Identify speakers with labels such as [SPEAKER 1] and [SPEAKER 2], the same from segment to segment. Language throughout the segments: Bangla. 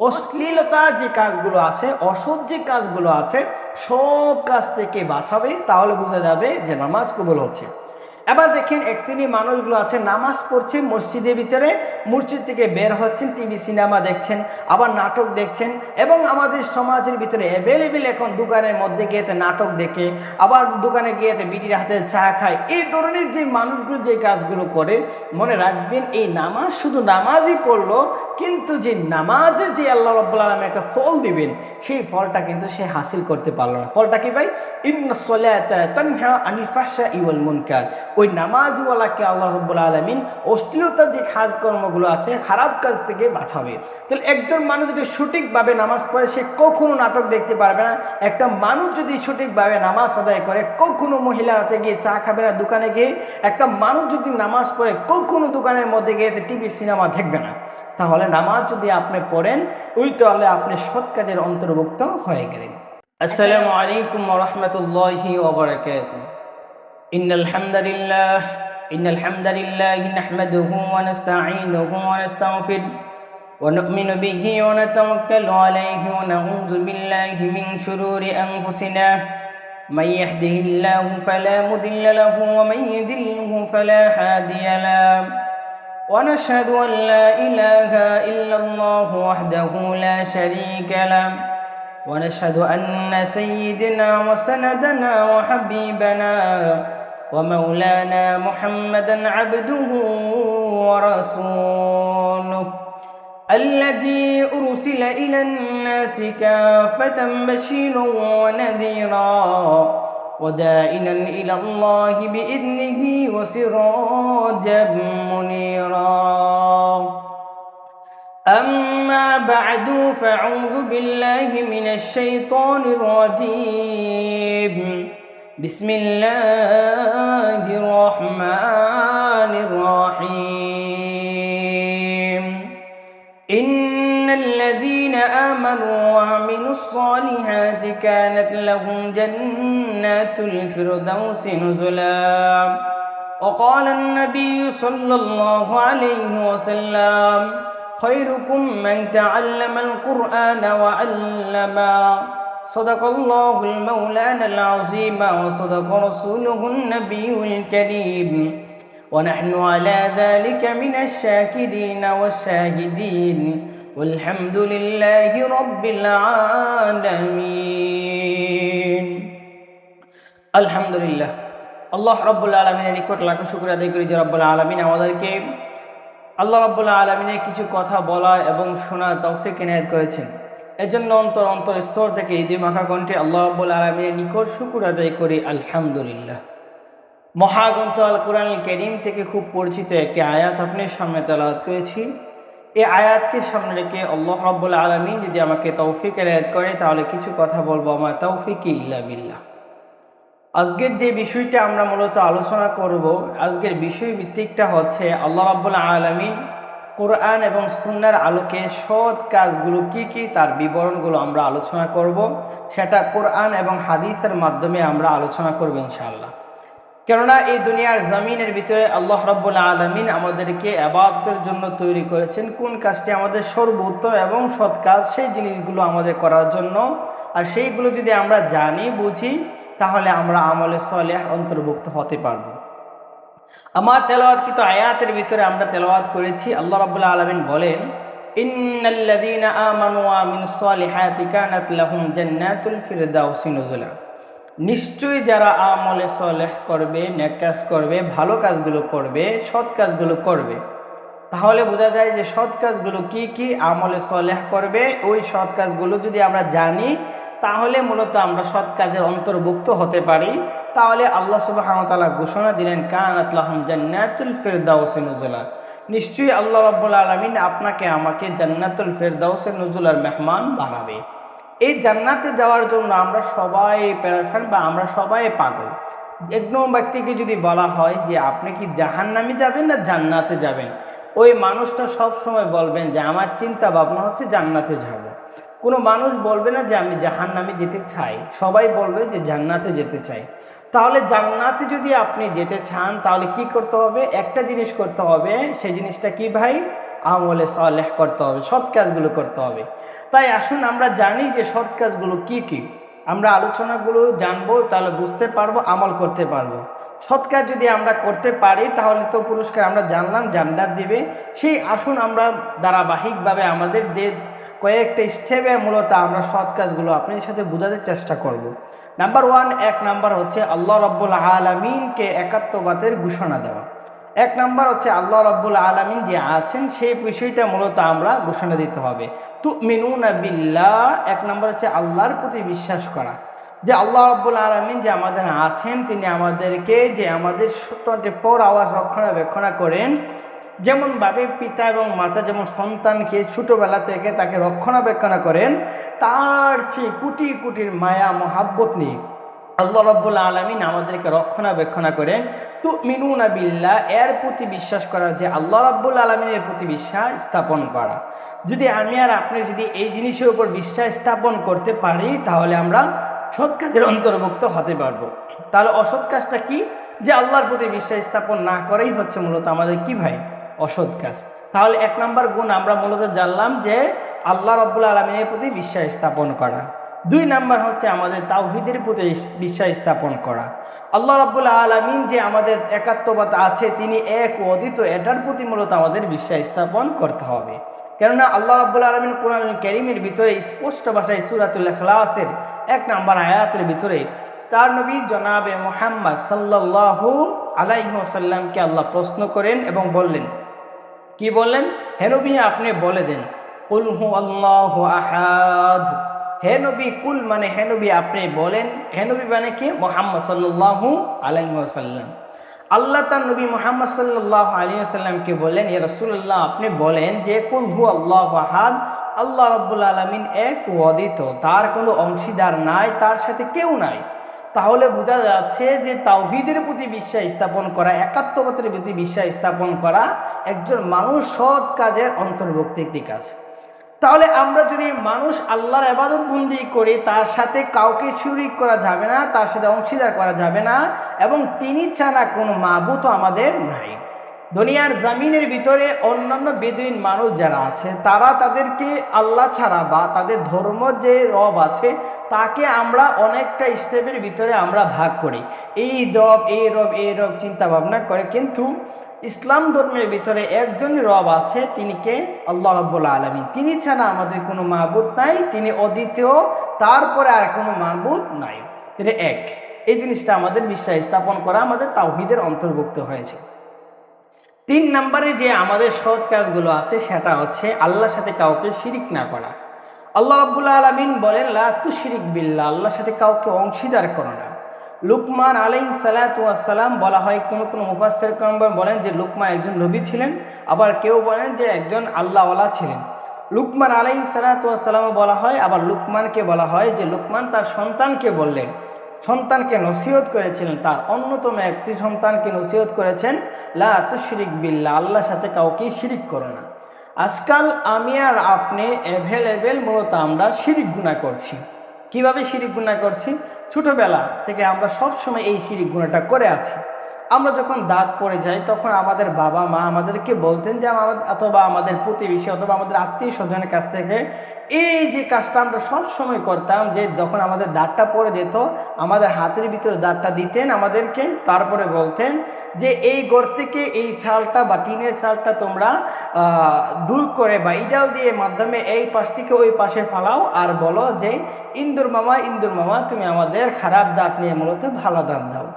[SPEAKER 1] অশ্লীলতার যে কাজগুলো আছে, অসৎ যে কাজগুলো আছে, সব কাজ থেকে বাঁচাবে, তাহলে বোঝা যাবে যে নামাজ কবুল হচ্ছে। এবার দেখেন এক শ্রেণির মানুষগুলো আছে, নামাজ পড়ছে মসজিদের ভিতরে, মসজিদ থেকে বের হচ্ছেন, টিভি, সিনেমা দেখছেন, আবার নাটক দেখছেন এবং আমাদের সমাজের ভিতরে অ্যাভেলেবেল এখন দোকানের মধ্যে গিয়েতে নাটক দেখে, আবার দোকানে গিয়েতে বিটির হাতে চা খায়। এই ধরনের যে মানুষগুলো যে কাজগুলো করে, মনে রাখবেন এই নামাজ শুধু নামাজই পড়ল, কিন্তু যে নামাজের যে আল্লাহ রব্বুল আলম একটা ফল দিবেন, সেই ফলটা কিন্তু সে হাসিল করতে পারল না। ফলটা কি ভাই? ইবন তানহা আনিল ফাহশা ইওয়াল মুনকার। ওই নামাজওয়ালাকে আল্লাহ রব্বুল আলমিন অশ্লীলতার যে কাজকর্মগুলো আছে, খারাপ কাজ থেকে বাঁচাবে। তাহলে একজন মানুষ যদি সঠিকভাবে নামাজ পড়ে, সে কখনো নাটক দেখতে পারবে না। একটা মানুষ যদি সঠিকভাবে নামাজ আদায় করে, কখনো মহিলা হাতে গিয়ে চা খাবে না, দোকানে গিয়ে। একটা মানুষ যদি নামাজ পড়ে, কখনো দোকানের মধ্যে গিয়ে টিভি, সিনেমা দেখবে না। তাহলে নামাজ যদি আপনি পড়েন, ওই তাহলে আপনি সৎ কাজের অন্তর্ভুক্ত হয়ে গেলেন। আসসালামু আলাইকুম রহমতুল্লাহি ওবরাকাতুহ إن الحمد لله إن الحمد لله نحمده ونستعينه ونستغفره ونؤمن به ونتوكل عليه ونعوذ بالله من شرور أنفسنا. من يهده الله فلا مضل له ومن يضلله فلا هادي له. ونشهد أن لا إله إلا الله وحده لا شريك له. ونشهد أن سيدنا وسندنا وحبيبنا ومولانا محمدا عبده ورسوله الذي أرسل إلى الناس كافة بشيرا ونذيرا ودائنا إلى الله بإذنه وسراجا منيرا أما بعد فأعوذ بالله من الشيطان الرجيم. بسم الله الرحمن الرحيم. إن الذين آمنوا وعملوا الصالحات كانت لهم جنات الفردوس نزلا. وقال النبي صلى الله عليه وسلم خيركم من تعلم القرآن وعلمه صدق الله المولانا العظيم وصدق رسوله النبي الكريم ونحن على ذلك من الشاكرين والشاهدين والحمد لله رب العالمين الحمد لله আল্লাহ রব্বুল্লা আলমিনের নিকট লাখো শুক্র আদায় করি যে রব্বুল্লা আলমিন আমাদেরকে আল্লাহ রব্বুল্লা আলমিনের কিছু কথা বলা এবং শোনা তৌফিক এনায়ত করেছেন। এজন্য অন্তর অন্তর স্তর থেকে ঈদে মাখা কণ্ঠে আল্লাহ রব্বুল আলমিনের নিকট শুকুর আদায় করি, আলহামদুলিল্লাহ। মহাগ্রন্থ আল কোরআন করিম থেকে খুব পরিচিত একটি আয়াত আপনার সামনে তেলাওয়াত করেছি। এই আয়াতকে সামনে রেখে আল্লাহ রব্বুল আলমিন যদি আমাকে তৌফিক এনায়ত করে, তাহলে কিছু কথা বলব। আমার তৌফিক ইল্লা বিল্লাহ। আজকের যে বিষয়টা আমরা মূলত আলোচনা করব, আজকের বিষয় ভিত্তিকটা হচ্ছে আল্লাহ রাবুল্লাহ আলমিন কোরআন এবং সুন্নার আলোকে সৎ কাজগুলো কি কি, তার বিবরণগুলো আমরা আলোচনা করব। সেটা কোরআন এবং হাদিসের মাধ্যমে আমরা আলোচনা করব ইনশাআল্লাহ। কেননা এই দুনিয়ার জমিনের ভিতরে আল্লাহ রব্বুল্লা আলমিন আমাদেরকে আবাদতের জন্য তৈরি করেছেন। কোন কাজটি আমাদের সর্বোত্তম এবং সৎ কাজ? সেই জিনিসগুলো আমাদের করার জন্য। আর সেইগুলো যদি আমরা জানি, বুঝি, তাহলে আমরা আমলে সলেহ অন্তর্ভুক্ত হতে পারব। আমার তেলাওয়াত কিন্তু আয়াতের ভিতরে আমরা তেলাওয়াত করেছি। আল্লাহ রাবুল্লাহ আলমিন বলেন, ইন্নাল্লাযীনা আমানু ওয়া আমিনুস সালিহাতি কানাত জান্নাতুল ফিরদাউসি নিশ্চয়ই যারা আমলে সলেহ করবে, নেক কাজ করবে, ভালো কাজগুলো করবে, সৎ কাজগুলো করবে, তাহলে বোঝা যায় যে সৎ কাজগুলো কি কি আমলে সলেহ করবে, ওই সৎ কাজগুলো যদি আমরা জানি, তাহলে মূলত আমরা সৎ কাজের অন্তর্ভুক্ত হতে পারি। তাহলে আল্লাহ সুবাহতালা ঘোষণা দিলেন কান আতলাহম জান্নাতুল ফেরদাউসে নজুলা। নিশ্চয়ই আল্লাহ রব্বুল আলমিন আপনাকে আমাকে জান্নাতুল ফেরদাউসে নজুলার মেহমান বানাবে। এই জান্নাতে যাওয়ার জন্য আমরা সবাই প্যারাসান বা আমরা সবাই পাগল। একদম ব্যক্তিকে যদি বলা হয় যে, আপনি কি জাহান্নামে যাবেন না জান্নাতে যাবেন? ওই মানুষটা সব সময় বলবেন যে, আমার চিন্তা ভাবনা হচ্ছে জান্নাতে যাব। কোনো মানুষ বলবে না যে, আমি জাহান নামে যেতে চাই। সবাই বলবে যে, জান্নাতে যেতে চাই। তাহলে জান্নাতে যদি আপনি যেতে চান, তাহলে কি করতে হবে? একটা জিনিস করতে হবে। সেই জিনিসটা কি ভাই? আমলে সালেহ করতে হবে, সৎ কাজগুলো করতে হবে। তাই আসুন আমরা জানি যে সৎ কাজগুলো কি কি। আমরা আলোচনাগুলো জানব, তাহলে বুঝতে পারব, আমল করতে পারব। সৎ কাজ যদি আমরা করতে পারি, তাহলে তো পুরস্কার আমরা জানলাম, জান্নাত দিবে। সেই আসুন আমরা ধারাবাহিকভাবে আমাদের যে কয়েকটা স্টেপে মূলত আমরা সৎ কাজগুলো আপনার সাথে বোঝাতে চেষ্টা করব। নাম্বার ওয়ান, এক নাম্বার হচ্ছে আল্লাহ রব্বুল আলমিনকে একাত্মবাদের ঘোষণা দেওয়া। এক নাম্বার হচ্ছে আল্লাহ রব্বুল আলমিন যে আছেন, সেই বিষয়টা মূলত আমরা ঘোষণা দিতে হবে। তু মিনুন বিল্লাহ, এক নাম্বার হচ্ছে আল্লাহর প্রতি বিশ্বাস করা। যে আল্লাহ রব্বুল আলমিন যে আমাদের আছেন, তিনি আমাদেরকে যে আমাদের টোয়েন্টি ফোর আওয়ার্স রক্ষণাবেক্ষণা করেন। যেমনভাবে পিতা এবং মাতা যেমন সন্তানকে ছোটোবেলা থেকে তাকে রক্ষণাবেক্ষণা করেন, তার চেয়ে কোটি কোটির মায়া, মহাব্বত নিয়ে আল্লাহ রব্বুল আলমিন আমাদেরকে রক্ষণাবেক্ষণা করেন তু মিনুনা বিল্লা এর প্রতি বিশ্বাস করা যে আল্লাহ রব্বুল আলমিনের প্রতি বিশ্বাস স্থাপন করা। যদি আমি আর আপনি যদি এই জিনিসের উপর বিশ্বাস স্থাপন করতে পারি, তাহলে আমরা সৎ কাজের অন্তর্ভুক্ত হতে পারব। তাহলে অসৎ কাজটা কি? যে আল্লাহর প্রতি বিশ্বাস স্থাপন না করেই হচ্ছে মূলত আমাদের কি ভাই? অসৎ কাজ। তাহলে এক নম্বর গুণ আমরা মূলত জানলাম যে আল্লাহ রব্বুল আলমিনের প্রতি বিশ্বাস স্থাপন করা। দুই নাম্বার হচ্ছে আমাদের তাওহিদের প্রতি বিশ্বাস স্থাপন করা। আল্লাহ রাবুল আলমিন যে আমাদের একাত্মবাদ আছে, তিনি এক অদিত এটার প্রতি মূলত আমাদের বিশ্বাস স্থাপন করতে হবে। কেননা আল্লাহ রাবুল আলমিন কোরআন ক্যারিমের ভিতরে স্পষ্ট ভাষায় সুরাতুল্লাহ খালাসের এক নাম্বার আয়াতের ভিতরে তার নবী জনাবে মোহাম্মদ সাল্লাহু আলাইসাল্লামকে আল্লাহ প্রশ্ন করেন এবং বললেন, কি বললেন? হেনবি আপনি বলে দেন উলহু আল্লাহ আহাদ। হে নবী, কুল মানে হে নবী আপনি বলেন। হে নবী মানে কি? মোহাম্মদ সাল্লাহু আলাইসাল্লাম আল্লাহ তার নবী মোহাম্মদ সাল্লাহ আলী সাল্লামকে বলেন, ইয়া রসুল্লাহ আপনি বলেন যে, কুল হু আল্লাহ আহাদ, আল্লাহ রব্বুল আলমিন এক অদিত তার কোনো অংশীদার নাই, তার সাথে কেউ নাই। তাহলে বোঝা যাচ্ছে যে, তাওহিদের প্রতি বিশ্বাস স্থাপন করা একাত্মকতার প্রতি বিশ্বাস স্থাপন করা একজন মানুষ সৎ কাজের অন্তর্ভুক্ত একটি কাজ। তাহলে আমরা যদি মানুষ আল্লাহর আবাদত বন্দি করি, তার সাথে কাউকে চুরি করা যাবে না, তার সাথে অংশীদার করা যাবে না, এবং তিনি ছাড়া কোনো মাবুত আমাদের নাই। দুনিয়ার জামিনের ভিতরে অন্যান্য বেদুইন মানুষ যারা আছে, তারা তাদেরকে আল্লাহ ছাড়া বা তাদের ধর্মর যে রব আছে, তাকে আমরা অনেকটা স্টেপের ভিতরে আমরা ভাগ করি। এই রব এই রব এই রব চিন্তা ভাবনা করে, কিন্তু ইসলাম ধর্মের ভিতরে একজন রব আছে, তিনি কে? আল্লাহ রব্বুল আলমী তিনি ছাড়া আমাদের কোনো মাহবুদ নাই, তিনি অদ্বিতীয়, তারপরে আর কোনো মাহবুদ নাই। তিনি এক। এই জিনিসটা আমাদের বিশ্বাস স্থাপন করা আমাদের তাওহিদের অন্তর্ভুক্ত হয়েছে। তিন নম্বরে যে আমাদের সৎ কাজগুলো আছে, সেটা হচ্ছে আল্লাহর সাথে কাউকে শিরিক না করা। আল্লাহ রব্বুল্লা আলমিন বলেন, লা তু শিরিক বিল্লা আল্লাহর সাথে কাউকে অংশীদার করো না। লুকমান আলাই সালাতাম বলা হয়, কোনো কোনো মুফাসের বলেন যে লুকমান একজন নবী ছিলেন, আবার কেউ বলেন যে একজন আল্লাহওয়ালা ছিলেন। লুকমান আলাই সালাতামও বলা হয়, আবার লুকমানকে বলা হয় যে লুকমান তার সন্তানকে বললেন। সন্তানকে নসিহত করেছিলেন তার, অন্যতম একটি সন্তানকে নসিহত করেছেন, লা শিরিক বিল্লা আল্লাহর সাথে কাউকে শিরিক করো না। আজকাল আমি আর আপনি অ্যাভেলেবেল মূলত আমরা শিরিক গুণা করছি। কীভাবে শিরিক গুণা করছি? ছোটোবেলা থেকে আমরা সবসময় এই শিরিক গুণাটা করে আছি। আমরা যখন দাঁত পড়ে যাই, তখন আমাদের বাবা মা আমাদেরকে বলতেন যে আমাদের অথবা আমাদের প্রতিবেশী অথবা আমাদের আত্মীয় স্বজনের কাছ থেকে, এই যে কাজটা আমরা সব সময় করতাম, যে যখন আমাদের দাঁতটা পড়ে যেত, আমাদের হাতের ভিতরে দাঁতটা দিতেন আমাদেরকে, তারপরে বলতেন যে এই গড় থেকে এই ছালটা বা টিনের ছালটা তোমরা দূর করে বা ইডাল দিয়ে মাধ্যমে এই পাশ থেকে ওই পাশে ফালাও আর বলো যে, ইন্দুর মামা ইন্দুর মামা, তুমি আমাদের খারাপ দাঁত নিয়ে মূলত ভালো দাঁত দাও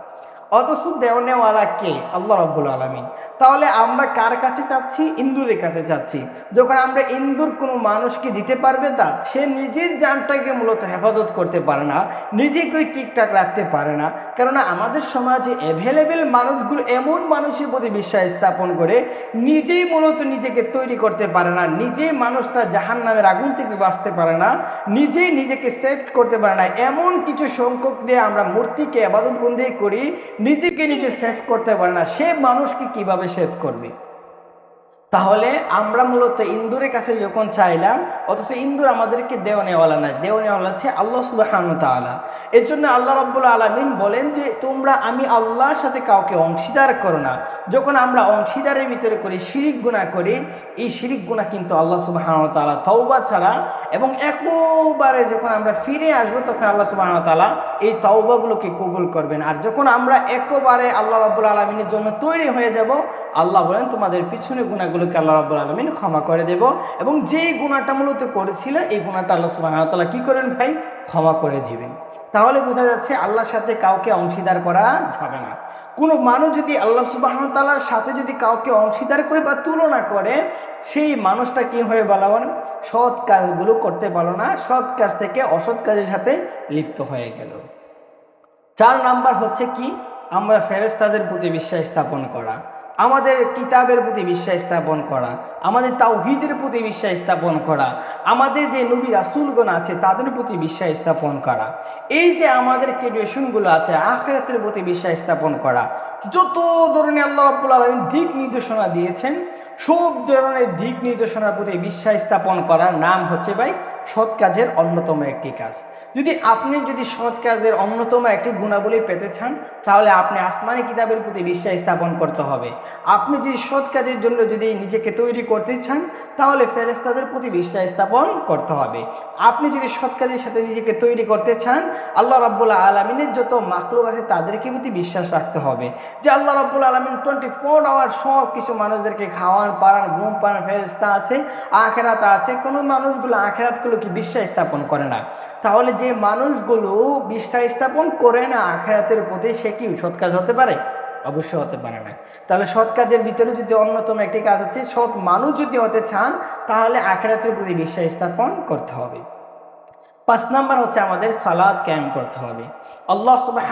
[SPEAKER 1] অথচ দেওয়ানেওয়ালা কে? আল্লাহ রব্বুল আলমিন। তাহলে আমরা কার কাছে চাচ্ছি? ইন্দুরের কাছে চাচ্ছি। যখন আমরা ইন্দুর কোনো মানুষকে দিতে পারবে তা সে নিজের যানটাকে মূলত হেফাজত করতে পারে না, নিজেকে ঠিকঠাক রাখতে পারে না। কেননা আমাদের সমাজে অ্যাভেলেবেল মানুষগুলো এমন মানুষের প্রতি বিশ্বাস স্থাপন করে, নিজেই মূলত নিজেকে তৈরি করতে পারে না, নিজেই মানুষটা জাহান নামের আগুন থেকে বাঁচতে পারে না, নিজেই নিজেকে সেফ করতে পারে না। এমন কিছু সংখ্যক দিয়ে আমরা মূর্তিকে আবাদতবন্দি করি নিজেকে নিজে সেভ করতে পারে না। সে মানুষকে কীভাবে সেভ করবে? তাহলে আমরা মূলত ইন্দুরের কাছে যখন চাইলাম, অথচ ইন্দুর আমাদেরকে দেও নেওয়ালা না দেও নেওয়ালা হচ্ছে আল্লাহ সুবাহান তালা এর জন্য আল্লাহ রব্বুল আলমিন বলেন যে, তোমরা আমি আল্লাহর সাথে কাউকে অংশীদার করো না। যখন আমরা অংশীদারের ভিতরে করি, শিরিক গুণা করি, এই শিরিক গুণা কিন্তু আল্লাহ সুবাহান তালা তওবা ছাড়া এবং একবারে যখন আমরা ফিরে আসব, তখন আল্লাহ সুবাহান তালা এই তওবাগুলোকে কবুল করবেন। আর যখন আমরা একবারে আল্লাহ রব্বুল আলমিনের জন্য তৈরি হয়ে যাব, আল্লাহ বলেন, তোমাদের পিছনে গুণাগুলো গুণাগুলোকে আল্লাহ রাব্বুল আলমিন ক্ষমা করে দেব এবং যেই গুণাটা মূলত করেছিল, এই গুণাটা আল্লাহ সুবাহ তালা কী করেন ভাই? ক্ষমা করে দিবেন। তাহলে বোঝা যাচ্ছে আল্লাহর সাথে কাউকে অংশীদার করা যাবে না। কোনো মানুষ যদি আল্লাহ সুবাহতালার সাথে যদি কাউকে অংশীদার করে বা তুলনা করে, সেই মানুষটা কি হয়ে বলা সৎ কাজগুলো করতে পারো না, সৎ কাজ থেকে অসৎ কাজের সাথে লিপ্ত হয়ে গেল। চার নাম্বার হচ্ছে কি? আমরা ফেরেস্তাদের প্রতি বিশ্বাস স্থাপন করা। আমাদের কিতাবের প্রতি বিশ্বাস স্থাপন করা, আমাদের তাওহিদের প্রতি বিশ্বাস স্থাপন করা, আমাদের যে নবী রাসুলগণ আছে তাদের প্রতি বিশ্বাস স্থাপন করা। এই যে আমাদের কেডিয়েশনগুলো আছে আখেরাতের প্রতি বিশ্বাস স্থাপন করা, যত ধরনের আল্লাহ রাব্বুল আলমিন দিক নির্দেশনা দিয়েছেন, সব ধরনের দিক নির্দেশনার প্রতি বিশ্বাস স্থাপন করার নাম হচ্ছে ভাই সৎ কাজের অন্যতম একটি কাজ। যদি আপনি যদি সৎ কাজের অন্যতম একটি গুণাবলী পেতে চান, তাহলে আপনি আসমানি কিতাবের প্রতি বিশ্বাস স্থাপন করতে হবে। আপনি যদি সৎ কাজের জন্য যদি নিজেকে তৈরি করতে চান, তাহলে ফেরেস্তাদের প্রতি বিশ্বাস স্থাপন করতে হবে। আপনি যদি সৎ কাজের সাথে নিজেকে তৈরি করতে চান, আল্লাহ রাব্বুল আলমিনের যত মাকলুক আছে তাদেরকে প্রতি বিশ্বাস রাখতে হবে। যে আল্লাহ রাব্বুল আলমিন টোয়েন্টি ফোর আওয়ার সব কিছু মানুষদেরকে খাওয়ান, পারান, ঘুম পারান ফেরেস্তা আছে, আখেরাত আছে, কোনো মানুষগুলো আখেরাতগুলো কি বিশ্বাস স্থাপন করে না? তাহলে যে মানুষগুলো বিশ্বাস স্থাপন করে না, আখেরাতের প্রতি সে কি সৎ কাজ হতে পারে? অবশ্যই হতে পারে না। তাহলে সৎ কাজের ভিতরে যদি অন্যতম একটি কাজ হচ্ছে সৎ মানুষ যদি হতে চান, তাহলে আখেরাতের প্রতি বিশ্বাস স্থাপন করতে হবে। পাঁচ নাম্বার হচ্ছে আমাদের সালাদ ক্যাম করতে হবে। আল্লাহ সুবাহ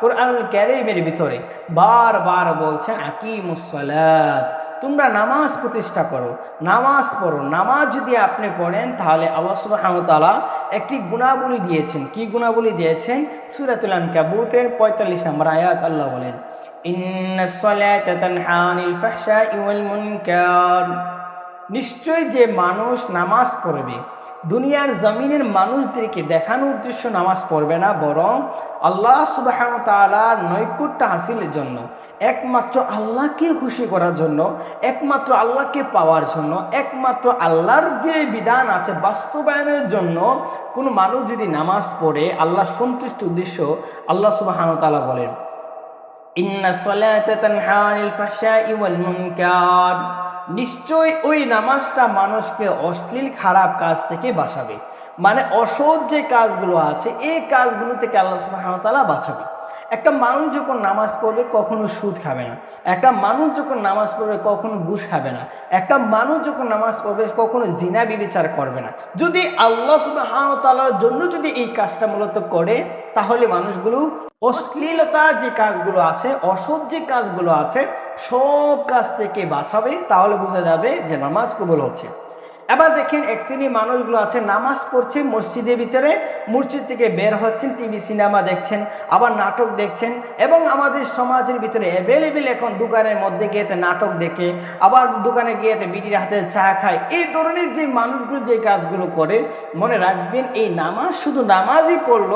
[SPEAKER 1] কোরআনুল ক্যারিমের ভিতরে বারবার বলছেন আকিমুসলাদ তোমরা নামাজ প্রতিষ্ঠা করো, নামাজ পড়ো। নামাজ যদি আপনি পড়েন, তাহলে আল্লাহ সুবাহতালা একটি গুণাবলী দিয়েছেন। কি গুণাবলী দিয়েছেন? সুরাতুল কাবুতের পঁয়তাল্লিশ নম্বর আয়াত আল্লাহ বলেন নিশ্চয় যে মানুষ নামাজ পড়বে, দুনিয়ার জমিনের মানুষদেরকে দেখানোর উদ্দেশ্য নামাজ পড়বে না, বরং আল্লাহ সুবাহ তালার নৈকুট্য হাসিলের জন্য, একমাত্র আল্লাহকে খুশি করার জন্য, একমাত্র আল্লাহকে পাওয়ার জন্য, একমাত্র আল্লাহর যে বিধান আছে বাস্তবায়নের জন্য কোনো মানুষ যদি নামাজ পড়ে আল্লাহ সন্তুষ্ট উদ্দেশ্য আল্লাহ সুবাহ তালা বলেন, ইন্না সলাতা তানহা আনিল ফাহশাই ওয়াল নিশ্চয় ওই নামাজটা মানুষকে অশ্লীল, খারাপ কাজ থেকে বাঁচাবে। মানে অসৎ যে কাজগুলো আছে, এই কাজগুলো থেকে আল্লাহ সুবাহতালা বাঁচাবে। একটা মানুষ যখন নামাজ পড়বে কখনো সুদ খাবে না। একটা মানুষ যখন নামাজ পড়বে কখনো ঘুষ খাবে না। একটা মানুষ যখন নামাজ পড়বে কখনো জিনা, বিবেচার করবে না। যদি আল্লাহ সুবাহতালার জন্য যদি এই কাজটা মূলত করে, তাহলে মানুষগুলো অশ্লীলতার যে কাজগুলো আছে, অসৎ যে কাজগুলো আছে, সব কাজ থেকে বাঁচাবে। তাহলে বোঝা যাবে যে নামাজ কবল হচ্ছে। এবার দেখেন এক শ্রেণি মানুষগুলো আছে, নামাজ পড়ছে, মসজিদের ভিতরে, মসজিদ থেকে বের হচ্ছেন টিভি সিনেমা দেখছেন, আবার নাটক দেখছেন এবং আমাদের সমাজের ভিতরে অ্যাভেলেবেল এখন দোকানের মধ্যে গিয়েতে নাটক দেখে, আবার দোকানে গিয়েতে বিডির হাতে চা খায়। এই ধরনের যে মানুষগুলো যে কাজগুলো করে, মনে রাখবেন এই নামাজ শুধু নামাজই পড়ল,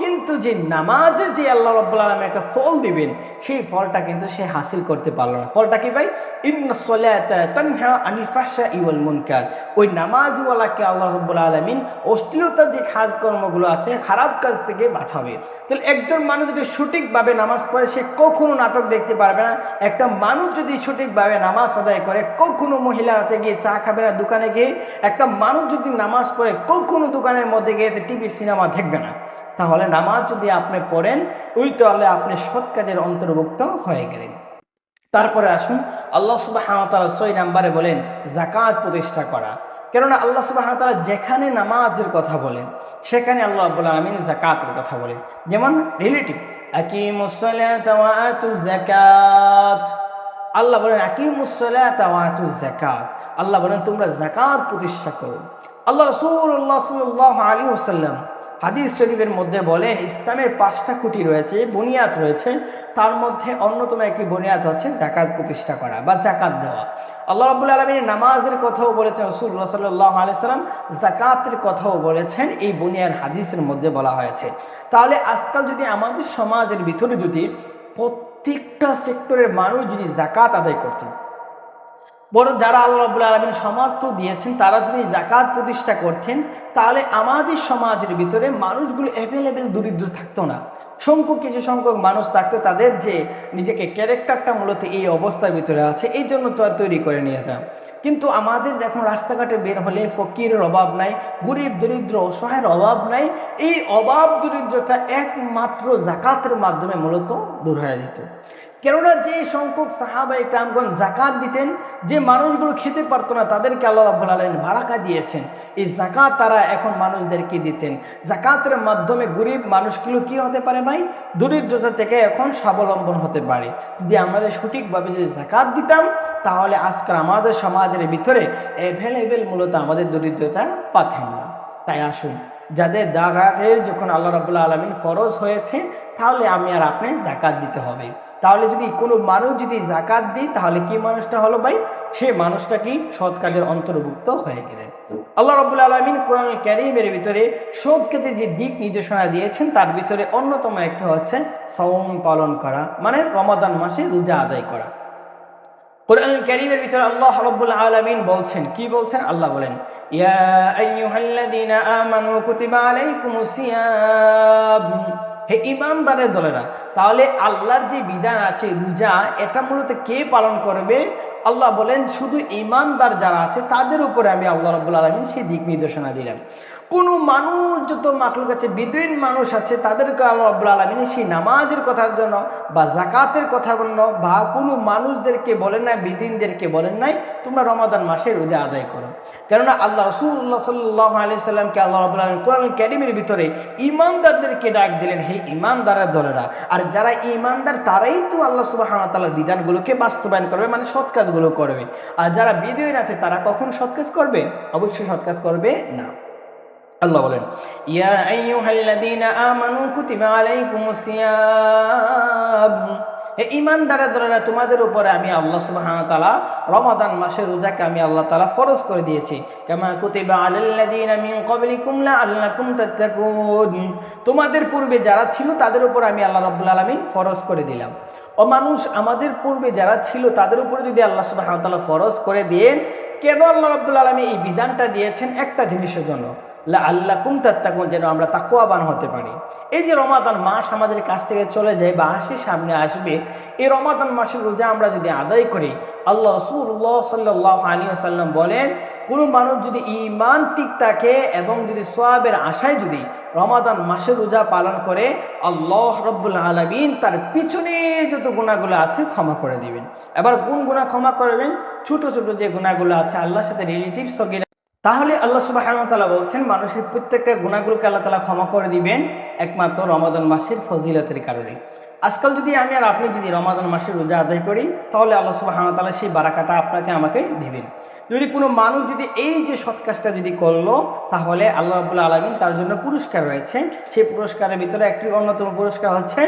[SPEAKER 1] কিন্তু যে নামাজের যে আল্লাহ রব্বুল আলমী একটা ফল দিবেন, সেই ফলটা কিন্তু সে হাসিল করতে পারল না। ফলটা কি ভাই? ইন্না তানহা আনিল ফাহশা ইউল মুনকার। ওই নামাজওয়ালাকে আল্লাহ রব্বুল আলমিন অশ্লীলতার যে কাজকর্মগুলো আছে, খারাপ কাজ থেকে বাঁচাবে। তাহলে একজন মানুষ যদি সঠিকভাবে নামাজ পড়ে, সে কখনো নাটক দেখতে পারবে না। একটা মানুষ যদি সঠিকভাবে নামাজ আদায় করে, কখনো মহিলা রাতে গিয়ে চা খাবে না, দোকানে গিয়ে। একটা মানুষ যদি নামাজ পড়ে, কখনো দোকানের মধ্যে গিয়ে টিভি, সিনেমা দেখবে না। তাহলে নামাজ যদি আপনি পড়েন, ওই তাহলে আপনি সৎ কাজের অন্তর্ভুক্ত হয়ে গেলেন। তারপরে আসুন, আল্লাহ সুবাহ ছয় নাম্বারে বলেন জাকাত প্রতিষ্ঠা করা। কেননা আল্লাহ সুবাহ তালা যেখানে নামাজের কথা বলেন, সেখানে আল্লাহ আব্বুল আলমিন জাকাতের কথা বলেন। যেমন রিলেটিভ জাকাত আল্লাহ বলেন আকিমুসলাতু জাকাত আল্লাহ বলেন, তোমরা জাকাত প্রতিষ্ঠা করো। আল্লাহ রসুল্লাহ সাল্লাহ আলী ওসাল্লাম হাদিস শরীফের মধ্যে বলেন, ইসলামের পাঁচটা খুঁটি রয়েছে, বুনিয়াদ রয়েছে। তার মধ্যে অন্যতম একটি বুনিয়াদ হচ্ছে জাকাত প্রতিষ্ঠা করা বা জাকাত দেওয়া। আল্লাহ রাবুল আলমীর নামাজের কথাও বলেছেন রসুল্লাহ সাল্লাহ আলিয়াল্লাম জাকাতের কথাও বলেছেন, এই বুনিয়ার হাদিসের মধ্যে বলা হয়েছে। তাহলে আজকাল যদি আমাদের সমাজের ভিতরে যদি প্রত্যেকটা সেক্টরের মানুষ যদি জাকাত আদায় করতেন বড় যারা আল্লাহ রবুল্লা আলমিন সমর্থ দিয়েছেন, তারা যদি জাকাত প্রতিষ্ঠা করতেন, তাহলে আমাদের সমাজের ভিতরে মানুষগুলো অ্যাভেলেবেল দরিদ্র থাকতো না। সংখ্যক কিছু সংখ্যক মানুষ থাকতো তাদের যে নিজেকে ক্যারেক্টারটা মূলত এই অবস্থার ভিতরে আছে, এই জন্য তো আর তৈরি করে নিয়ে যেতাম কিন্তু আমাদের এখন রাস্তাঘাটে বের হলে ফকিরের অভাব নাই, গরিব, দরিদ্র, অসহায়ের অভাব নাই, এই অভাব, দরিদ্রতা একমাত্র জাকাতের মাধ্যমে মূলত দূর হয়ে যেত। কেননা যে সংখ্যক সাহাবাই কামগণ জাকাত দিতেন, যে মানুষগুলো খেতে পারতো না, তাদেরকে আল্লাহ রাব্বুল আলামিন বারাকা দিয়েছেন। এই জাকাত তারা এখন মানুষদেরকে দিতেন। জাকাতের মাধ্যমে গরিব মানুষগুলো কি হতে পারে ভাই দরিদ্রতা থেকে এখন স্বাবলম্বন হতে পারে। যদি আমাদের সঠিকভাবে যদি জাকাত দিতাম, তাহলে আজকাল আমাদের সমাজের ভিতরে অ্যাভেলেবেল মূলত আমাদের দরিদ্রতা পাতেন না তাই আসুন, যাদের জাকাতের যখন আল্লাহ রাবুল্লাহ আলমিন ফরজ হয়েছে, তাহলে আমি আর আপনি জাকাত দিতে হবে। তাহলে যদি কোনো মানুষ যদি জাকাত দিই তাহলে কি মানুষটা হলো ভাই? সে মানুষটা কি সৎ কাজের অন্তর্ভুক্ত হয়ে গেলেন আল্লাহ রবুল আলমিন কোরআন ক্যারিমের ভিতরে কাজে যে দিক নির্দেশনা দিয়েছেন, তার ভিতরে অন্যতম একটা হচ্ছে সৌম পালন করা মানে রমাদান মাসে রোজা আদায় করা। কোরআন ক্যারিমের ভিতরে আল্লাহ রব্বুল আলমিন বলছেন, কি বলছেন? আল্লাহ বলেন হে ইমানদারের দলেরা তাহলে আল্লাহর যে বিধান আছে, রোজা, এটা মূলত কে পালন করবে? আল্লাহ বলেন, শুধু ইমানদার যারা আছে, তাদের উপরে আমি আল্লাহ রব্বুল আলমিন সেই দিক নির্দেশনা দিলাম। কোনো মানুষ, যত মাকলুক আছে বিদুইন মানুষ আছে, তাদেরকে আল্লাহ রব্বুল আলমিন সেই নামাজের কথার জন্য বা জাকাতের কথার জন্য বা কোনো মানুষদেরকে বলেন নাই বিদিনদেরকে বলেন নাই, তোমরা রমাদান মাসে রোজা আদায় করো। কেননা আল্লাহ রসুল্লাহ সাল্লাহ আলি সাল্লামকে আল্লাহ রবুল্লা আলম কোরআন ক্যাডিমির ভিতরে ইমানদারদেরকে ডাক দিলেন, হে ইমানদারের দলেরা। আর যারা ইমানদার তারাই তো আল্লাহ সুবাহ তাল্লার বিধানগুলোকে বাস্তবায়ন করবে মানে সৎ কাজগুলো করবে। আর যারা বিদয়ীন আছে, তারা কখন সৎ কাজ করবে? অবশ্যই সৎ কাজ করবে না। আল্লাহ বলেন, ইয়া আমানু কুতিবা আলাইকুমুস সিয়াম। হে ইমানদারের দ্বারা তোমাদের উপরে আমি আল্লাহ তাআলা রমাদান মাসের রোজাকে আমি আল্লাহ তাআলা ফরজ করে দিয়েছি। কামা কুতিবা আলাল্লাযীনা মিন ক্বাবলিকুম লাআল্লাকুম তাত্তাকুন। তোমাদের পূর্বে যারা ছিল, তাদের উপর আমি আল্লাহ রাব্বুল আলামিন ফরজ করে দিলাম। ও মানুষ, আমাদের পূর্বে যারা ছিল, তাদের উপরে যদি আল্লাহ তাআলা ফরজ করে দেন, কেন আল্লাহ রাব্বুল আলামিন এই বিধানটা দিয়েছেন একটা জিনিসের জন্য? আল্লাহ কুম তাত্তাকুন, যেন আমরা তাকুয়াবান হতে পারি। এই যে রমাদান মাস আমাদের কাছ থেকে চলে যায় বা আসে সামনে আসবে, এই রমাদান মাসের রোজা আমরা যদি আদায় করি, আল্লাহ রসুল্লাহ সাল্লাহ আলী আসাল্লাম বলেন, কোনো মানুষ যদি ইমান ঠিক থাকে এবং যদি সোয়াবের আশায় যদি রমাদান মাসের রোজা পালন করে, আল্লাহ রব্বুল আলমিন তার পিছনের যত গুণাগুলো আছে ক্ষমা করে দিবেন। এবার কোন গুণা ক্ষমা করবেন? ছোট ছোট যে গুণাগুলো আছে, আল্লাহর সাথে রিলেটিভ তাহলে আল্লাহ সুবাহ বলছেন, মানুষের প্রত্যেকটা গুণাগুলোকে আল্লাহ তালা ক্ষমা করে দিবেন, একমাত্র রমাদান মাসের ফজিলতের কারণে। আজকাল যদি আমি আর আপনি যদি রমাদান মাসের রোজা আদায় করি, তাহলে আল্লাহ সুবাহ তালা সেই বারাকাটা আপনাকে আমাকে দিবেন। যদি কোনো মানুষ যদি এই যে সৎ কাজটা যদি করল, তাহলে আল্লাহ রাবুল্লাহ আলমিন তার জন্য পুরস্কার রয়েছে। সেই পুরস্কারের ভিতরে একটি অন্যতম পুরস্কার হচ্ছে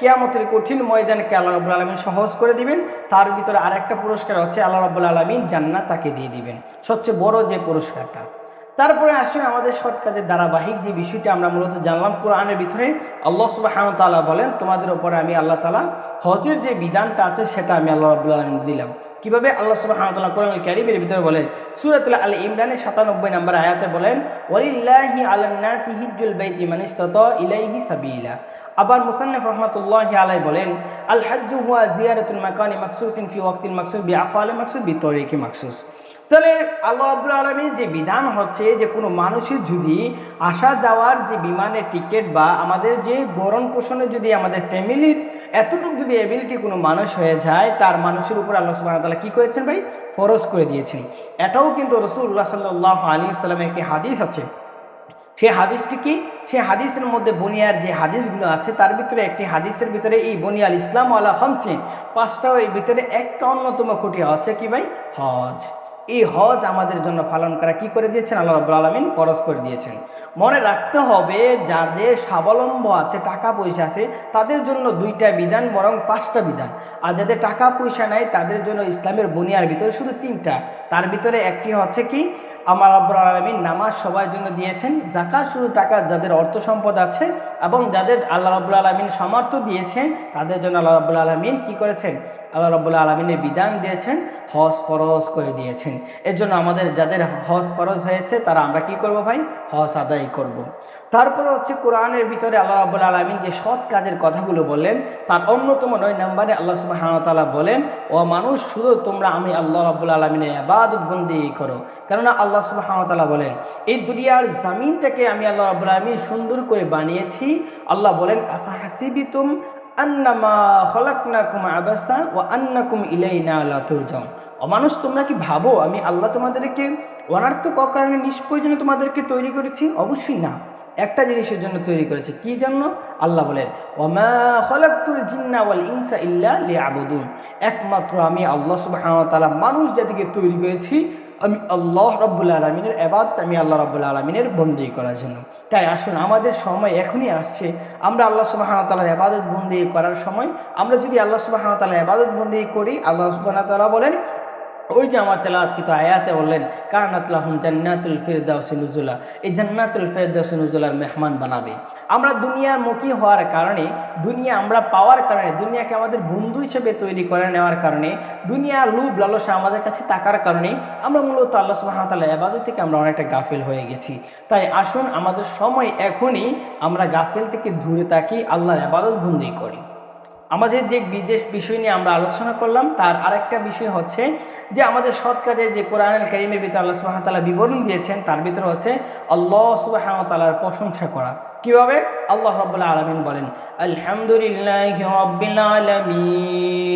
[SPEAKER 1] কেয়ামতের কঠিন ময়দানকে আল্লাহ রাবুল আলমিন সহজ করে দিবেন। তার ভিতরে আরেকটা পুরস্কার হচ্ছে আল্লাহ রাবুল আলমিন জান্নাত তাকে দিয়ে দিবেন। সবচেয়ে বড় যে পুরস্কারটা। তারপরে আসুন আমাদের সৎ কাজের ধারাবাহিক যে বিষয়টি আমরা মূলত জানলাম কোরআনের ভিতরে, আল্লাহ সুবাহ তালা বলেন, তোমাদের ওপরে আমি আল্লাহ তালা হজের যে বিধানটা আছে সেটা আমি আল্লাহ রাবুল আলমিন দিলাম। কীভাবে আল্লাহ সুবাহতাল্লাহ কোরআন ক্যারিমের ভিতরে বলে? সুরাতুল্লাহ আল ইমরানের সাতানব্বই নম্বর আয়াতে বলেন, ওয়ালিল্লাহি আলান্নাসি হিজ্জুল বাইতি মানিস্তত ইলাইহি সাবিলা। আবার মুসান্নফ রহমতুল্লাহ আলাই বলেন, আল হাজ্জু হুয়া জিয়ারাতুল মাকানি মাকসুসিন ফি ওয়াক্তিল মাকসুস বি আফআলে মাকসুস বি তরিকি মাকসুস। তাহলে আল্লাহ আব্দুল আলমীর যে বিধান হচ্ছে যে কোনো মানুষের যদি আসা যাওয়ার যে বিমানের টিকিট বা আমাদের যে বরণ পোষণে যদি আমাদের ফ্যামিলির এতটুকু যদি এবিলিটি কোনো মানুষ হয়ে যায়, তার মানুষের উপর আল্লাহ সুবাহতাল্লাহ কী করেছেন ভাই? ফরজ করে দিয়েছেন। এটাও কিন্তু রসুল্লাহ সাল্লাহ আলী সাল্লামের একটি হাদিস আছে। সেই হাদিসটি কি? সেই হাদিসের মধ্যে বনিয়ার যে হাদিসগুলো আছে, তার ভিতরে একটি হাদিসের ভিতরে এই বনিয়াল ইসলাম আল্লাহ হমসিন পাঁচটাও এর ভিতরে একটা অন্যতম খুঁটি হচ্ছে কি ভাই? হজ। এই হজ আমাদের জন্য পালন করা কি করে দিয়েছেন? আল্লাহ রব্বুল আলমিন ফরজ করে দিয়েছেন। মনে রাখতে হবে, যাদের স্বাবলম্ব আছে, টাকা পয়সা আছে, তাদের জন্য দুইটা বিধান বরং পাঁচটা বিধান। আর যাদের টাকা পয়সা নাই, তাদের জন্য ইসলামের বুনিয়ার ভিতরে শুধু তিনটা। তার ভিতরে একটি হচ্ছে কি? আমার রব্বুল আলমিন নামাজ সবার জন্য দিয়েছেন জাকাত শুধু টাকা, যাদের অর্থ সম্পদ আছে এবং যাদের আল্লাহ রব্বুল আলমিন সামর্থ্য দিয়েছেন, তাদের জন্য আল্লাহ রব্বুল আলমিন কী করেছেন? আল্লাহ রব্বুল্লা আলমিনের বিধান দিয়েছেন, হজ ফরজ করে দিয়েছেন। এর জন্য আমাদের যাদের হজ ফরজ হয়েছে, তারা আমরা কি করব ভাই? হজ আদায় করব। তারপরে হচ্ছে কোরআনের ভিতরে আল্লাহ রব্বুল আলমিন যে সৎ কাজের কথাগুলো বললেন, তার অন্যতম নয় নাম্বারে আল্লাহ সুবাহতালা বলেন, ও মানুষ, শুধু তোমরা আমি আল্লাহ রব্বুল আলমিনের আবাদত বন্দি করো। কেননা আল্লাহ সুবাহতালা বলেন, এই দুনিয়ার জামিনটাকে আমি আল্লাহ রব্বুল আলমিন সুন্দর করে বানিয়েছি। আল্লাহ বলেন আফা হাসিবিতুম আন্নামা ও আন্নাকুম ও মানুষ, তোমরা কি ভাবো আমি আল্লাহ তোমাদেরকে অনার্থক অকারণে নিষ্প্রয়োজনে তোমাদেরকে তৈরি করেছি? অবশ্যই না। একটা জিনিসের জন্য তৈরি করেছে। কি জন্য? আল্লাহ বলেন ইনসা একমাত্র আমি আল্লাহ সুবহানাহু ওয়া তাআলা মানুষ জাতিকে তৈরি করেছি। আমি আল্লাহ রব্বুল আলমিনের এবাদ আমি আল্লাহ রব্বুল আলমিনের বন্দি করার জন্য। তাই আসুন, আমাদের সময় এখনই আসছে। আমরা আল্লাহ সুবাহতালার এবাদত বন্দি করার সময় আমরা যদি আল্লাহ সুবাহতালার এবাদত বন্দি করি, আল্লাহ সুবাহ তালা বলেন ওই যে আমার তেলাওয়াত কিন্তু আয়াতে বললেন কানাতলাহুম জান্নাতুল ফিরদাউস নুজুলা এই জান্নাতুল ফিরদাউস নুজুলার মেহমান বানাবে। আমরা দুনিয়ার মুখী হওয়ার কারণে, দুনিয়া আমরা পাওয়ার কারণে, দুনিয়াকে আমাদের বন্ধু হিসেবে তৈরি করে নেওয়ার কারণে দুনিয়া লুব লালসা আমাদের কাছে তাকার কারণে, আমরা মূলত আল্লাহ সুবাহতাল্লাহ আবাদত থেকে আমরা অনেকটা গাফিল হয়ে গেছি। তাই আসুন, আমাদের সময় এখনই আমরা গাফিল থেকে দূরে থাকি, আল্লাহর আবাদত বন্দি করি। আমাদের যে বিদেশ বিষয় নিয়ে আমরা আলোচনা করলাম, তার আরেকটা বিষয় হচ্ছে যে আমাদের সৎ কাজে যে কোরআন করিমের ভিতরে আল্লাহ সুবাহতালা বিবরণ দিয়েছেন, তার ভিতরে হচ্ছে আল্লাহ সুবাহতালার প্রশংসা করা। কীভাবে? আল্লাহ রব্বুল্লাহ আলমিন বলেন, আলহামদুলিল্লাহ আলমিন।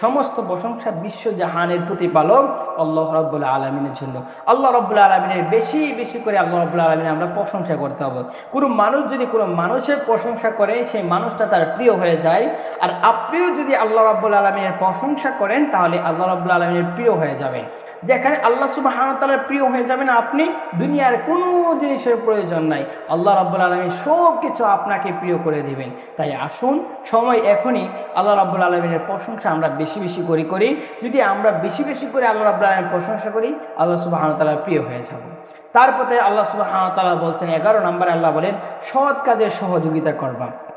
[SPEAKER 1] সমস্ত প্রশংসা বিশ্ব জাহানের প্রতিপালক আল্লাহ রব্বুল্লা আলমিনের জন্য। আল্লাহ রব্বুল্লা আলমিনের বেশি বেশি করে আল্লাহ রব্বুল্লা আলমিন আমরা প্রশংসা করতে হবে। কোনো মানুষ যদি কোনো মানুষের প্রশংসা করে, সেই মানুষটা তার প্রিয় হয়ে যায়। আর আপনিও যদি আল্লাহ রব্বুল্লা আলমিনের প্রশংসা করেন, তাহলে আল্লাহ রব্বুল্লা আলমিনের প্রিয় হয়ে যাবেন। যেখানে আল্লাহ সুবাহতালার প্রিয় হয়ে যাবেন, আপনি দুনিয়ার কোনো জিনিসের প্রয়োজন নাই। আল্লাহ রব্বুল আলমী সব কিছু আপনাকে প্রিয় করে দিবেন। তাই আসুন, সময় এখনই আল্লাহ রব্বুল আলমিনের প্রশংসা আমরা বেশি বেশি বেশি করে করি। যদি আমরা বেশি বেশি করে আল্লাহ রাবুল্লাহ প্রশংসা করি, আল্লাহ সুবাহতালার প্রিয় হয়ে যাব। তারপরে আল্লাহ সুবাহতালা বলছেন, এগারো নম্বরে আল্লাহ বলেন, সৎ কাজের সহযোগিতা করবা।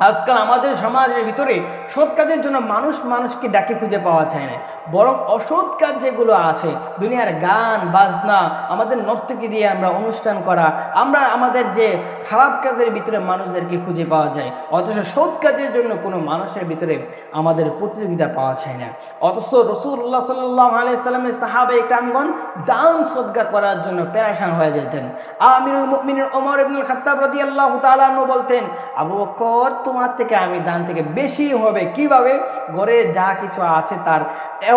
[SPEAKER 1] আজকাল আমাদের সমাজের ভিতরে সৎ কাজের জন্য মানুষ মানুষকে ডাকে খুঁজে পাওয়া যায় না। বরং অসৎ কাজ যেগুলো আছে, দুনিয়ার গান, বাজনা, আমাদের নর্তকী দিয়ে আমরা অনুষ্ঠান করা, আমরা আমাদের যে খারাপ কাজের ভিতরে মানুষদেরকে খুঁজে পাওয়া যায়, অথচ সৎ কাজের জন্য কোনো মানুষের ভিতরে আমাদের প্রতিযোগিতা পাওয়া যায় না। অথচ রসুল্লাহ সাল্লাহ আলিয়াল্লামের সাহাবে একরামগণ দান সদ্গা করার জন্য প্যারাসান হয়ে যেতেন। আমিরুল মিনের ওমর ইবনুল খাত্তাব আল্লাহ বলতেন, আবু বকর তোমার থেকে আমি দান থেকে বেশি হবে। কীভাবে? ঘরে যা কিছু আছে তার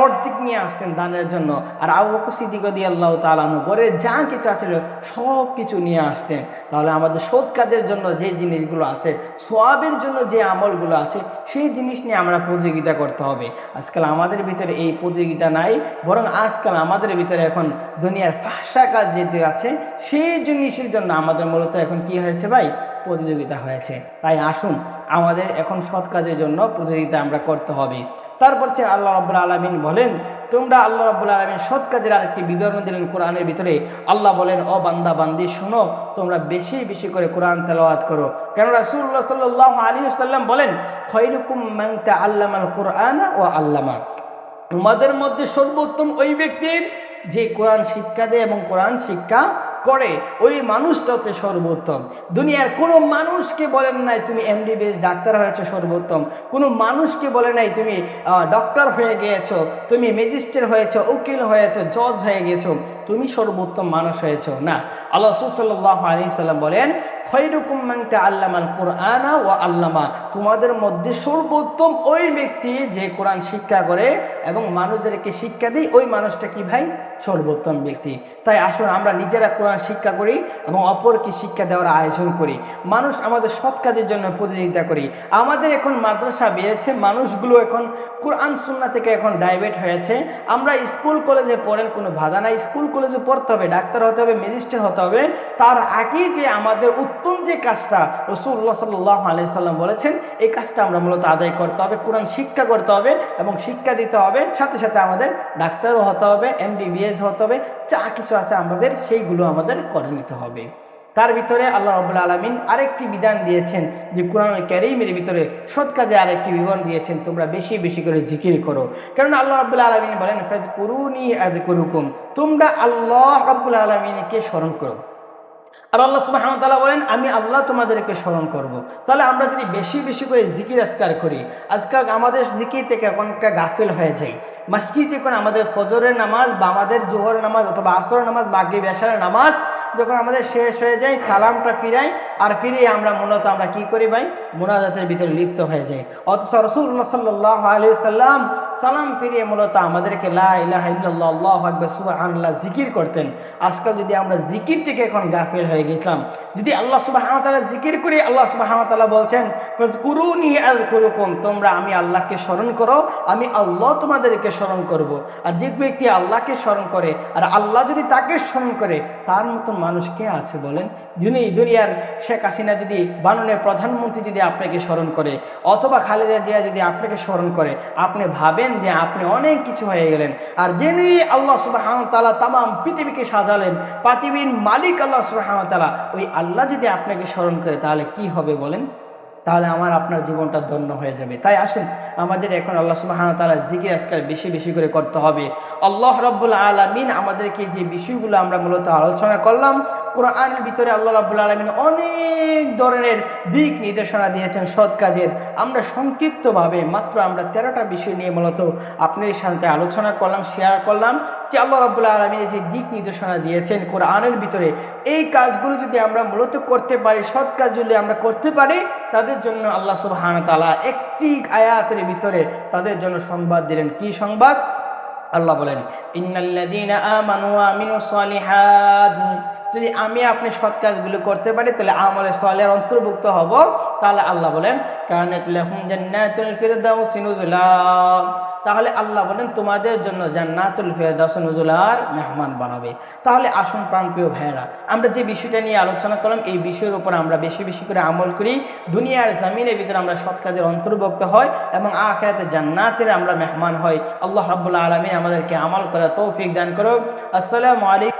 [SPEAKER 1] অর্ধেক নিয়ে আসতেন দানের জন্য। আর আবু বকর সিদ্দিক আল্লাহ তালানো ঘরে যা কিছু আছে সব কিছু নিয়ে আসতেন। তাহলে আমাদের সৎ কাজের জন্য যে জিনিসগুলো আছে, সোয়াবের জন্য যে আমলগুলো আছে, সেই জিনিস নিয়ে আমরা প্রতিযোগিতা করতে হবে। আজকাল আমাদের ভিতরে এই প্রতিযোগিতা নাই, বরং আজকাল আমাদের ভিতরে এখন দুনিয়ার ফাঁসা কাজ যেতে আছে, সেই জিনিসের জন্য আমাদের মূলত এখন কি হয়েছে ভাই? প্রতিযোগিতা হয়েছে। তাই আসুন আমাদের এখন সৎ কাজের জন্য প্রতিযোগিতা আমরা করতে হবে। তারপর সে আল্লাহ রব্বুল আলমিন বলেন, তোমরা আল্লাহ রব্বুল আলমিন সৎ কাজের আরেকটি বিবরণ দিলেন কোরআনের ভিতরে। আল্লাহ বলেন, ও বান্দা, বান্দি, শোনো, তোমরা বেশি বেশি করে কোরআন তেলাওয়াত করো। কেন রাসুল্লাহ সাল্লাহ আলী সাল্লাম বলেন, খৈরুকুম মাংতা আল্লামাল কোরআন ও আল্লামা। তোমাদের মধ্যে সর্বোত্তম ওই ব্যক্তির যে কোরআন শিক্ষা দেয় এবং কোরআন শিক্ষা করে, ওই মানুষটা হচ্ছে সর্বোত্তম। দুনিয়ার কোনো মানুষকে বলেন নাই তুমি এমডিবিএস ডাক্তার হয়েছো সর্বোত্তম। কোনো মানুষকে বলে নাই তুমি ডক্টর হয়ে গিয়েছো, তুমি ম্যাজিস্ট্রেট হয়েছো, উকিল হয়েছো জজ হয়ে গেছো। তুমি সর্বোত্তম মানুষ হয়েছো। না, আল্লাহ সাল্লাহ আলী সাল্লাম বলেন, খৈরুকুম মাংতে আল্লামাল কোরআনা ও আল্লামা। তোমাদের মধ্যে সর্বোত্তম ওই ব্যক্তি যে কোরআন শিক্ষা করে এবং মানুষদেরকে শিক্ষা দেয়, ওই মানুষটা কি ভাই? সর্বোত্তম ব্যক্তি। তাই আসুন আমরা নিজেরা কোরআন শিক্ষা করি এবং অপরকে শিক্ষা দেওয়ার আয়োজন করি। মানুষ আমাদের সৎ কাজের জন্য প্রতিযোগিতা করি। আমাদের এখন মাদ্রাসা বেড়েছে, মানুষগুলো এখন কোরআন সুন্না থেকে এখন ডাইভেট হয়েছে। আমরা স্কুল, কলেজে পড়েন কোনো বাধা নাই। স্কুল কলেজে পড়তে হবে, ডাক্তার হতে হবে ম্যাজিস্ট্রেট হতে হবে, তার আগেই যে আমাদের উত্তম যে কাজটা রসুল্লাহ সাল্লাহ আলি সাল্লাম বলেছেন, এই কাজটা আমরা মূলত আদায় করতে হবে, কোরআন শিক্ষা করতে হবে এবং শিক্ষা দিতে হবে, সাথে সাথে আমাদের ডাক্তারও হতে হবে, এমবিবিএস হতে হবে, যা কিছু আছে আমাদের সেইগুলো আমাদের করে নিতে হবে। তার ভিতরে আল্লাহ রবুল্লা আলমিন আরেকটি বিধান দিয়েছেন যে কোরআন ক্যারিমের ভিতরে সৎ কাজে আরেকটি বিবরণ দিয়েছেন, তোমরা বেশি বেশি করে জিকির করো। কেননা আল্লাহ রবুল্লা আলমিন বলেন ফেজ করুনি আজ করুকুম তোমরা আল্লাহ রবুল্লা আলমিনকে স্মরণ করো। আর আল্লাহ সুবাহতাল্লাহ বলেন, আমি আল্লাহ তোমাদেরকে স্মরণ করব। তাহলে আমরা যদি বেশি বেশি করে জিকির আজকার করি, আজকাল আমাদের জিকির থেকে এখনটা গাফিল হয়ে যায় মসজিদে এখন আমাদের ফজরের নামাজ বা আমাদের জোহরের নামাজ অথবা আসরের নামাজ বাকি বেসারের নামাজ যখন আমাদের শেষ হয়ে যায়, সালামটা ফিরাই আর ফিরে আমরা মূলত আমরা কি করি ভাই? মোনাজাতের ভিতরে লিপ্ত হয়ে যাই। অথচ রসুল্লাহ সাল্লাহ আলী সাল্লাম সালাম ফিরিয়ে মূলত আমাদেরকে লাহ আকবে সুবাহ জিকির করতেন। আজকাল যদি আমরা জিকির থেকে এখন গাফিল হয়ে গেছিলাম। যদি আল্লাহ সুবাহ জিকির করি আল্লাহ সুবাহ বলছেন কুরুনি আজ কুরুকুম তোমরা আমি আল্লাহকে স্মরণ করো, আমি আল্লাহ তোমাদেরকে স্মরণ করব। আর যে ব্যক্তি আল্লাহকে স্মরণ করে, আর আল্লাহ যদি তাকে স্মরণ করে, তার মতন মানুষ কে আছে বলেন? যিনি দুনিয়ার শেখ হাসিনা যদি বাননের প্রধানমন্ত্রী যদি আপনাকে স্মরণ করে, অথবা খালেদা জিয়া যদি আপনাকে স্মরণ করে, আপনি ভাবেন যে আপনি অনেক কিছু হয়ে গেলেন। আর যিনি আল্লাহ সুবাহ তালা তাম, পৃথিবীকে সাজালেন, পৃথিবীর মালিক আল্লাহ সুবাহ তালা ওই আল্লাহ যদি আপনাকে স্মরণ করে, তাহলে কি হবে বলেন? তাহলে আমার আপনার জীবনটা ধন্য হয়ে যাবে। তাই আসুন, আমাদের এখন আল্লাহ সুবাহান তালা জিকির আজকাল বেশি বেশি করে করতে হবে। আল্লাহ রব্বুল আলমিন আমাদেরকে যে বিষয়গুলো আমরা মূলত আলোচনা করলাম কোরআনের ভিতরে আল্লাহ রাবুল আলমিন অনেক ধরনের দিক নির্দেশনা দিয়েছেন সৎ কাজের। আমরা সংক্ষিপ্তভাবে মাত্র আমরা তেরোটা বিষয় নিয়ে মূলত আপনাদের সাথে আলোচনা করলাম শেয়ার করলাম যে আল্লাহ রাবুল্লাহ আলমিনের যে দিক নির্দেশনা দিয়েছেন কোরআনের ভিতরে, এই কাজগুলো যদি আমরা মূলত করতে পারি, সৎ কাজ যদি আমরা করতে পারি, তাদের জন্য আল্লাহ সুবাহান তালা একটি আয়াতের ভিতরে তাদের জন্য সংবাদ দিলেন। কি সংবাদ? আল্লাহ বলেন ইন্নাল্লাযীনা আমানু ওয়া আমিনুস সালিহাত। যদি আমি আপনি সৎ কাজগুলো করতে পারি, তাহলে আমলে সলের অন্তর্ভুক্ত হব। তাহলে আল্লাহ বলেন তাহলে আল্লাহ বলেন, তোমাদের জন্য জান্নাতুল ফেরদাউস নুজুলার মেহমান বানাবে। তাহলে আসুন প্রাণপ্রিয় ভাইয়েরা, আমরা যে বিষয়টা নিয়ে আলোচনা করলাম, এই বিষয়ের উপর আমরা বেশি বেশি করে আমল করি। দুনিয়ার জামিনের ভিতরে আমরা সৎ কাজের অন্তর্ভুক্ত হয় এবং আখেরাতে জান্নাতের আমরা মেহমান হই। আল্লাহ রাব্বুল আলমী আমাদেরকে আমল করা তৌফিক দান করুক। আসসালামু আলাইকুম।